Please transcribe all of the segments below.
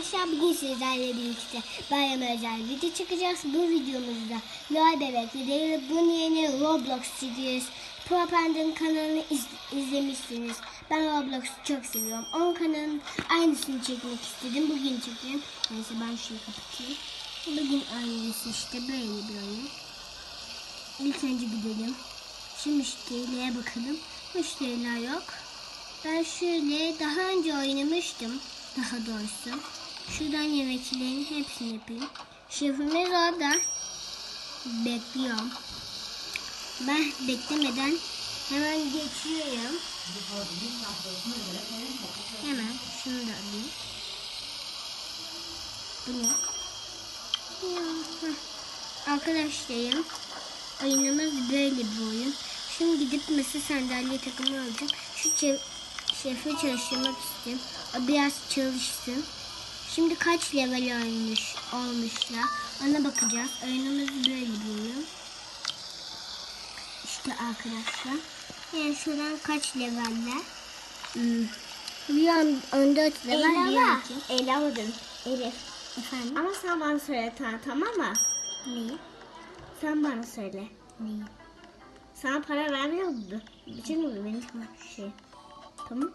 arkadaşlar bugün sizlerle birlikte bayram özel video çıkacağız. Bu videomuzda Noel Bebek'le değil bunun yerine Roblox çekiyoruz. Propanda'nın kanalını iz- izlemişsiniz. Ben Roblox'u çok seviyorum. Onun kanalının aynısını çekmek istedim. Bugün çekeyim. Neyse ben şunu kapatayım. Bugün aynısı işte böyle bir oyun. İlk önce gidelim. Şu müşterilere bakalım. Müşteriler yok. Ben şöyle daha önce oynamıştım. Daha doğrusu. Şuradan yemeklerin hepsini yapayım. Şefimiz orada. Bekliyorum. Ben beklemeden hemen geçiyorum. Hemen şunu da alayım. Bu ne? Ya, heh. Arkadaşlarım oyunumuz böyle bir oyun. Şimdi gidip masa sandalye takımı alacağım. Şu şefi çalıştırmak istiyorum. O biraz çalışsın. Şimdi kaç level olmuş, olmuşlar ona bakacağız. Oyunumuz böyle bir oyun. İşte arkadaşlar. Yani şuradan kaç leveller? Hmm. Rüyam 14 level diyor ki. Elava dedim. Elif. Efendim? Ama sen bana söyle tamam, tamam mı? Neyi? Sen bana söyle. Neyi? Sana para vermiyor mu? Bütün bu benim şey. Tamam.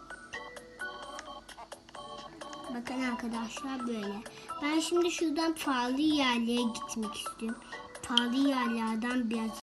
Bakın arkadaşlar böyle. Ben şimdi şuradan pahalı yerlere gitmek istiyorum. Pahalı yerlerden biraz